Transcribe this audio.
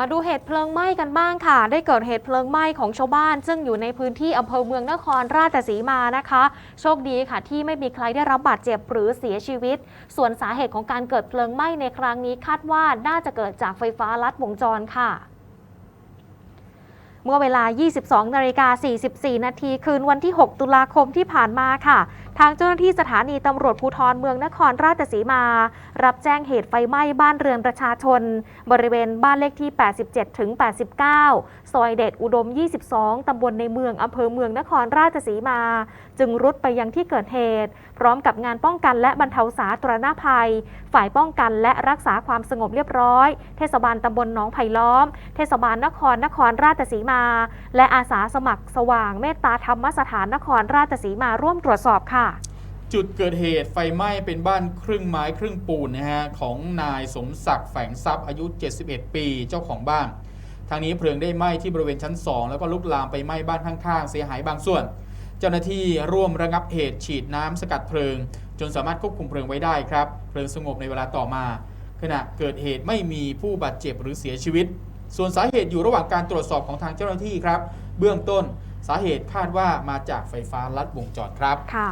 มาดูเหตุเพลิงไหม้กันบ้างค่ะ ได้เกิดเหตุเพลิงไหม้ของชาวบ้าน ซึ่งอยู่ในพื้นที่อำเภอเมืองนครราชสีมานะคะ โชคดีค่ะที่ไม่มีใครได้รับบาดเจ็บหรือเสียชีวิต ส่วนสาเหตุของการเกิดเพลิงไหม้ในครั้งนี้คาดว่าน่าจะเกิดจากไฟฟ้าลัดวงจรค่ะเมื่อเวลา 22 นาฬิกา 44 นาที คืนวันที่ 6 ตุลาคมที่ผ่านมาค่ะ ทางเจ้าหน้าที่สถานีตำรวจภูธรเมืองนครราชสีมา รับแจ้งเหตุไฟไหม้บ้านเรือนประชาชน บริเวณบ้านเลขที่ 87 ถึง 89 ซอยเดชอุดม 22 ตำบลในเมืองอำเภอเมืองนครราชสีมา จึงรุดไปยังที่เกิดเหตุ พร้อมกับงานป้องกันและบรรเทาสาธารณภัย ฝ่ายป้องกันและรักษาความสงบเรียบร้อย เทศบาลตำบลหนองไผ่ล้อม เทศบาลนครนครราชสีมา และอาสาสมัครสว่างเมตตาธรรมสถานนครราชสีมาร่วมตรวจสอบค่ะ จุดเกิดเหตุไฟไหม้เป็นบ้านครึ่งไม้ครึ่งปูนนะฮะของนายสมศักดิ์แฝงทรัพย์อายุ 71 ปีเจ้าของบ้าน ทางนี้เพลิงได้ไหม้ที่บริเวณชั้น 2 แล้วก็ลุกลามไปไหม้บ้านข้างๆ เสียหายบางส่วน เจ้าหน้าที่ร่วมระงับเหตุฉีดน้ำสกัดเพลิง จนสามารถควบคุมเพลิงไว้ได้ครับเพลิงสงบในเวลาต่อมา ขณะเกิดเหตุไม่มีผู้บาดเจ็บหรือเสียชีวิต ส่วนสาเหตุอยู่ระหว่างการตรวจสอบของทางเจ้าหน้าที่ครับ เบื้องต้นสาเหตุคาดว่ามาจากไฟฟ้าลัดวงจรครับค่ะ